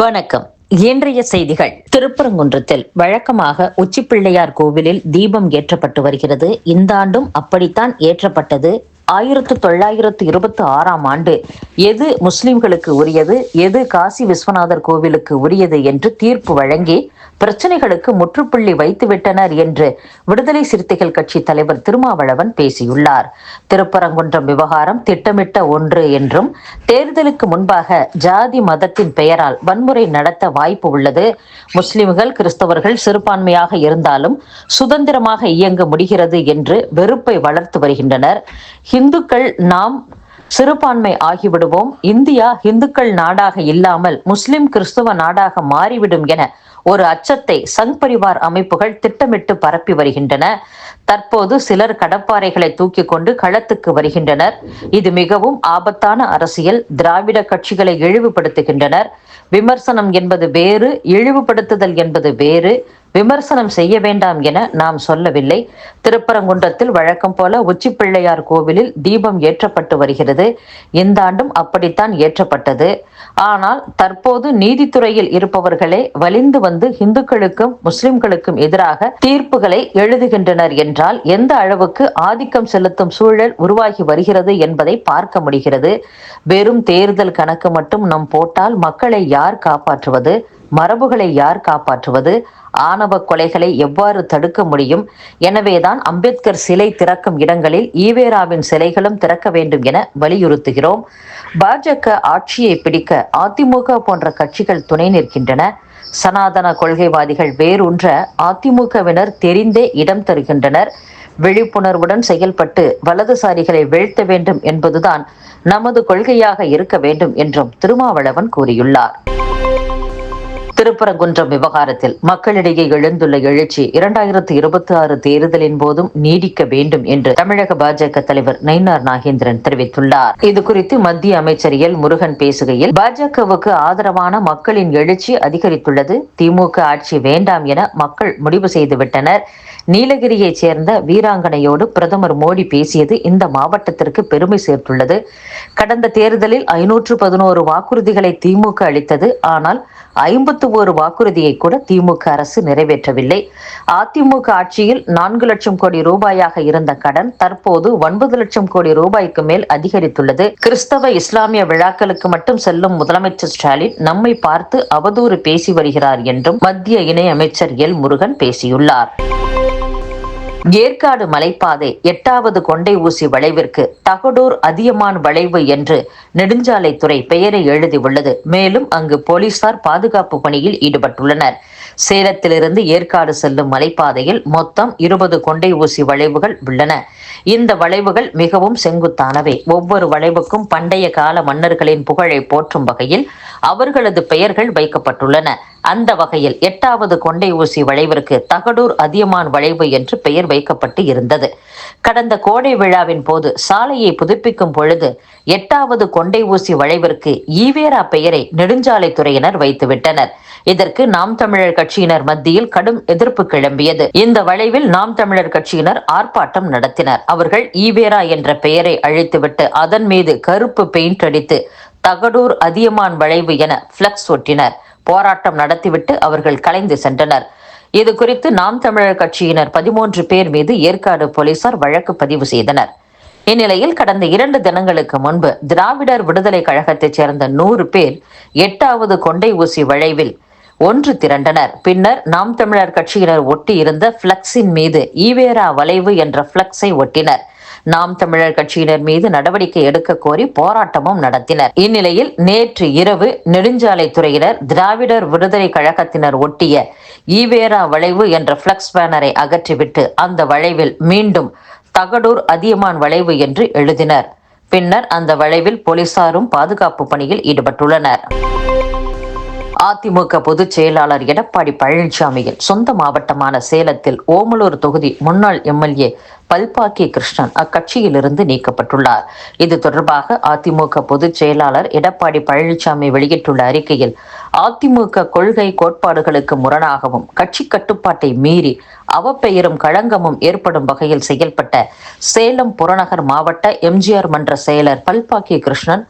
வணக்கம். இன்றைய செய்திகள். திருப்பரங்குன்றத்தில் வழக்கமாக உச்சிப்பிள்ளையார் கோவிலில் தீபம் ஏற்றப்பட்டு வருகிறது. இந்த ஆண்டும் அப்படித்தான் ஏற்றப்பட்டது. ஆயிரத்து தொள்ளாயிரத்து இருபத்தி ஆறாம் ஆண்டு எது முஸ்லிம்களுக்கு உரியது எது காசி விஸ்வநாதர் கோவிலுக்கு உரியது என்று தீர்ப்பு வழங்கி பிரச்சனைகளுக்கு முற்றுப்புள்ளி வைத்துவிட்டனர் என்று விடுதலை சிறுத்தைகள் கட்சி தலைவர் திருமாவளவன் பேசியுள்ளார். திருப்பரங்குன்றம் விவகாரம் திட்டமிட்ட ஒன்று என்றும் தேர்தலுக்கு முன்பாக ஜாதி மதத்தின் பெயரால் வன்முறை நடத்த வாய்ப்பு உள்ளது. முஸ்லிம்கள் கிறிஸ்தவர்கள் சிறுபான்மையாக இருந்தாலும் சுதந்திரமாக இயங்க முடிகிறது என்று வெறுப்பை வளர்த்து வருகின்றனர். ஹிந்துக்கள் நாம் சிறுபான்மை ஆகிவிடுவோம். இந்தியா இந்துக்கள் நாடாக இல்லாமல் முஸ்லிம் கிறிஸ்துவ நாடாக மாறிவிடும் என ஒரு அச்சத்தை சங் பரிவார் அமைப்புகள் திட்டமிட்டு பரப்பி வருகின்றன. தற்போது சிலர் கடப்பாறைகளை தூக்கி கொண்டு களத்துக்கு வருகின்றனர். இது மிகவும் ஆபத்தான அரசியல். திராவிட கட்சிகளை இழிவுபடுத்துகின்றனர். விமர்சனம் என்பது வேறு இழிவுபடுத்துதல் என்பது வேறு. விமர்சனம் செய்ய வேண்டாம் என நாம் சொல்லவில்லை. திருப்பரங்குன்றத்தில் வழக்கம் போல உச்சி பிள்ளையார் கோவிலில் தீபம் ஏற்றப்பட்டு வருகிறது. இந்த ஆண்டும் அப்படித்தான் ஏற்றப்பட்டது. ஆனால் தற்போது நீதித்துறையில் இருப்பவர்களே வலிந்து வந்து இந்துக்களுக்கும் முஸ்லிம்களுக்கும் எதிராக தீர்ப்புகளை எழுதுகின்றனர் என்றால் எந்த அளவுக்கு ஆதிக்கம் செலுத்தும் சூழல் உருவாகி வருகிறது என்பதை பார்க்க முடிகிறது. வெறும் தேர்தல் கணக்கு மட்டும் நம் போட்டால் மக்களை யார் காப்பாற்றுவது? மரபுகளை யார் காப்பாற்றுவது? ஆணவ கொலைகளை எவ்வாறு தடுக்க முடியும்? எனவேதான் அம்பேத்கர் சிலை திறக்கும் இடங்களில் ஈவேராவின் சிலைகளும் திறக்க வேண்டும் என வலியுறுத்துகிறோம். பாஜக ஆட்சியை பிடிக்க அதிமுக போன்ற கட்சிகள் துணை நிற்கின்றன. சனாதன கொள்கைவாதிகள் வேரூன்ற அதிமுகவினர் தெரிந்தே இடம் தருகின்றனர். விழிப்புணர்வுடன் செயல்பட்டு வலதுசாரிகளை வீழ்த்த வேண்டும் என்பதுதான் நமது கொள்கையாக இருக்க வேண்டும் என்றும் திருமாவளவன் கூறியுள்ளார். திருப்பரங்குன்றம் விவகாரத்தில் மக்களிடையே எழுந்துள்ள எழுச்சி இரண்டாயிரத்தி இருபத்தி ஆறு தேர்தலின் போதும் நீடிக்க வேண்டும் என்று தமிழக பாஜக தலைவர் நயினார் நாகேந்திரன் தெரிவித்துள்ளார். இது குறித்து மத்திய அமைச்சர் எல். முருகன் பேசுகையில் பாஜகவுக்கு ஆதரவான மக்களின் எழுச்சி அதிகரித்துள்ளது. திமுக ஆட்சி வேண்டாம் என மக்கள் முடிவு செய்துவிட்டனர். நீலகிரியைச் சேர்ந்த வீராங்கனையோடு பிரதமர் மோடி பேசியது இந்த மாவட்டத்திற்கு பெருமை சேர்த்துள்ளது. கடந்த தேர்தலில் ஐநூற்று பதினோரு வாக்குறுதிகளை திமுக அளித்தது. ஆனால் ஐம்பத்து ஒரு வாக்குறுதியை கூட திமுக அரசு நிறைவேற்றவில்லை. அதிமுக ஆட்சியில் நான்கு லட்சம் கோடி ரூபாயாக இருந்த கடன் தற்போது ஒன்பது லட்சம் கோடி ரூபாய்க்கு மேல் அதிகரித்துள்ளது. கிறிஸ்தவ இஸ்லாமிய விழாக்களுக்கு மட்டும் செல்லும் முதலமைச்சர் ஸ்டாலின் நம்மை பார்த்து அவதூறு பேசி வருகிறார் என்றும் மத்திய இணை அமைச்சர் எல் முருகன் பேசியுள்ளார். ஏற்காடு மலைப்பாதை எட்டாவது கொண்டை ஊசி வளைவிற்கு தகடூர் அதியமான் வளைவு என்று நெடுஞ்சாலைத்துறை பெயரை எழுதியுள்ளது. மேலும் அங்கு போலீசார் பாதுகாப்பு பணியில் ஈடுபட்டுள்ளனர். சேலத்திலிருந்து ஏற்காடு செல்லும் மலைப்பாதையில் மொத்தம் இருபது கொண்டை ஊசி வளைவுகள் உள்ளன. இந்த வளைவுகள் மிகவும் செங்குத்தானவை. ஒவ்வொரு வளைவுக்கும் பண்டைய கால மன்னர்களின் புகழை போற்றும் வகையில் அவர்களது பெயர்கள் வைக்கப்பட்டுள்ளன. அந்த வகையில் எட்டாவது கொண்டை ஊசி வளைவிற்கு தகடூர் அதியமான் வளைவு என்று பெயர் வைக்கப்பட்டு இருந்தது. கடந்த கோடை விழாவின் போது சாலையை புதுப்பிக்கும் பொழுது எட்டாவது கொண்டை ஊசி வளைவிற்கு ஈவேரா பெயரை நெடுஞ்சாலைத்துறையினர் வைத்துவிட்டனர். இதற்கு நாம் தமிழர் கட்சியினர் மத்தியில் கடும் எதிர்ப்பு கிளம்பியது. இந்த வளைவில் நாம் தமிழர் கட்சியினர் ஆர்ப்பாட்டம் நடத்தினர். அவர்கள் ஈவேரா என்ற பெயரை அழித்துவிட்டு அதன் மீது கருப்பு பெயிண்ட் அடித்து தகடூர் அதியமான் வளைவு என பிளக்ஸ் ஒட்டினர். போராட்டம் நடத்திவிட்டு அவர்கள் கலைந்து சென்றனர். இது குறித்து நாம் தமிழர் கட்சியினர் பதிமூன்று பேர் மீது ஏற்காடு போலீசார் வழக்கு பதிவு செய்தனர். இந்நிலையில் கடந்த இரண்டு தினங்களுக்கு முன்பு திராவிடர் விடுதலை கழகத்தைச் சேர்ந்த நூறு பேர் எட்டாவது கொண்டை ஊசி வளைவில் ஒன்று திரண்டனர். பின்னர் நாம் தமிழர் கட்சியினர் ஒட்டி இருந்த பிளக்ஸின் மீது ஈவேரா வளைவு என்ற பிளக்ஸை ஒட்டினர். நாம் தமிழர் கட்சியினர் மீது நடவடிக்கை எடுக்க கோரி போராட்டமும் நடத்தினர். இந்நிலையில் நேற்று இரவு நெடுஞ்சாலைத்துறையினர் திராவிடர் விடுதலை கழகத்தினர் ஒட்டிய ஈவேரா வளைவு என்ற பிளக்ஸ் பேனரை அகற்றிவிட்டு அந்த வளைவில் மீண்டும் தகடூர் அதியமான் வளைவு என்று எழுதினர். பின்னர் அந்த வளைவில் போலீசாரும் பாதுகாப்பு பணியில் ஈடுபட்டுள்ளனர். அதிமுக பொதுச் செயலாளர் எடப்பாடி பழனிசாமியின் சொந்த மாவட்டமான சேலத்தில் ஓமலூர் தொகுதி முன்னாள் எம்எல்ஏ பல்பாக்கி கிருஷ்ணன் அக்கட்சியிலிருந்து நீக்கப்பட்டுள்ளார். இது தொடர்பாக அதிமுக பொதுச் செயலாளர் எடப்பாடி பழனிசாமி வெளியிட்டுள்ள அறிக்கையில் அதிமுக கொள்கை கோட்பாடுகளுக்கு முரணாகவும் கட்சி கட்டுப்பாட்டை மீறி அவப்பெயரும் களங்கமும் ஏற்படும் வகையில் செயல்பட்ட சேலம் புறநகர் மாவட்ட எம்ஜிஆர் மன்ற செயலர் பல்பாக்கி கிருஷ்ணன்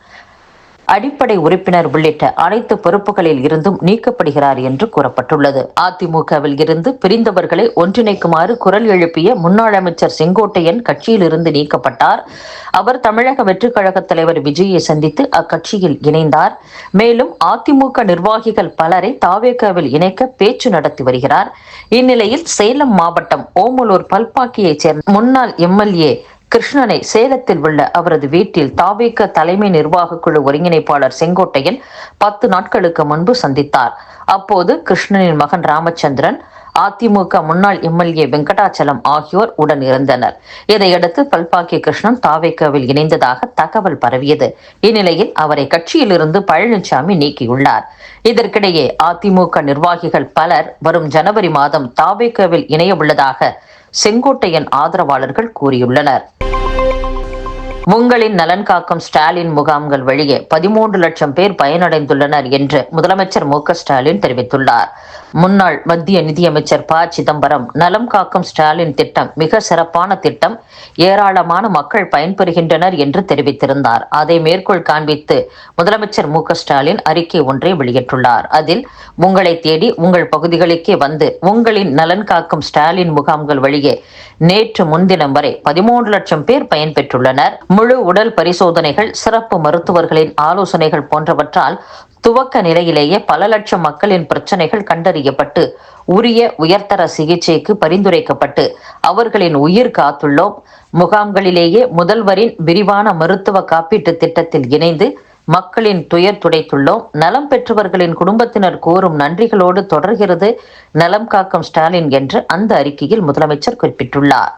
அடிப்படை உறுப்பினர் உள்ளிட்ட அனைத்து பொறுப்புகளில் இருந்தும் நீக்கப்படுகிறார் என்று கூறப்பட்டுள்ளது. அதிமுகவில் இருந்து பிரிந்தவர்களை ஒன்றிணைக்குமாறு குரல் எழுப்பிய முன்னாள் அமைச்சர் செங்கோட்டையன் கட்சியில் இருந்து நீக்கப்பட்டார். அவர் தமிழக வெற்றிக் கழக தலைவர் விஜயை சந்தித்து அக்கட்சியில் இணைந்தார். மேலும் அதிமுக நிர்வாகிகள் பலரை தாவேக்காவில் இணைக்க பேச்சு நடத்தி வருகிறார். இந்நிலையில் சேலம் மாவட்டம் ஓமலூர் பல்பாக்கியைச் சேர்ந்த முன்னாள் எம்எல்ஏ கிருஷ்ணனை சேலத்தில் உள்ள அவரது வீட்டில் தாவேக தலைமை நிர்வாக குழு ஒருங்கிணைப்பாளர் செங்கோட்டையன் பத்து நாட்களுக்கு முன்பு சந்தித்தார். அப்போது கிருஷ்ணனின் மகன் ராமச்சந்திரன் அதிமுக முன்னாள் எம்எல்ஏ வெங்கடாச்சலம் ஆகியோர் உடன் இருந்தனர். இதையடுத்து பல்பாக்கி கிருஷ்ணன் தாவேக்காவில் இணைந்ததாக தகவல் பரவியது. இந்நிலையில் அவரை கட்சியிலிருந்து பழனிசாமி நீக்கியுள்ளார். இதற்கிடையே அதிமுக நிர்வாகிகள் பலர் வரும் ஜனவரி மாதம் தாவேக்காவில் இணைய உள்ளதாக செங்கோட்டையன் ஆதரவாளர்கள் கூறியுள்ளனர். உங்களின் நலன் காக்கும் ஸ்டாலின் முகாம்கள் வழியே பதிமூன்று லட்சம் பேர் பயனடைந்துள்ளனர் என்று முதலமைச்சர் மு ஸ்டாலின் தெரிவித்துள்ளார். முன்னாள் மத்திய நிதியமைச்சர் ப. சிதம்பரம் நலம் காக்கும் ஸ்டாலின் திட்டம் மிக சிறப்பான திட்டம் ஏராளமான மக்கள் பயன்பெறுகின்றனர் என்று தெரிவித்திருந்தார். அதை மேற்கோள் காண்பித்து முதலமைச்சர் மு ஸ்டாலின் அறிக்கை ஒன்றை வெளியிட்டுள்ளார். அதில் உங்களை தேடி உங்கள் பகுதிகளுக்கே வந்து உங்களின் நலன் காக்கும் ஸ்டாலின் முகாம்கள் வழியே நேற்று முன்தினம் வரை பதிமூன்று லட்சம் பேர் பயன்பெற்றுள்ளனர். முழு உடல் பரிசோதனைகள் சிறப்பு மருத்துவர்களின் ஆலோசனைகள் போன்றவற்றால் துவக்க நிலையிலேயே பல லட்சம் மக்களின் பிரச்சனைகள் கண்டறியப்பட்டு உரிய உயர்தர சிகிச்சைக்கு பரிந்துரைக்கப்பட்டு அவர்களின் உயிர் காத்துள்ளோம். முகாம்களிலேயே முதல்வரின் விரிவான மருத்துவ காப்பீட்டு திட்டத்தில் இணைந்து மக்களின் துயர் துடைத்துள்ளோம். நலம் பெற்றவர்களின் குடும்பத்தினர் கூறும் நன்றிகளோடு தொடர்கிறது. நலம் காக்கும் ஸ்டாலின் என்று அந்த அறிக்கையில் முதலமைச்சர் குறிப்பிட்டுள்ளார்.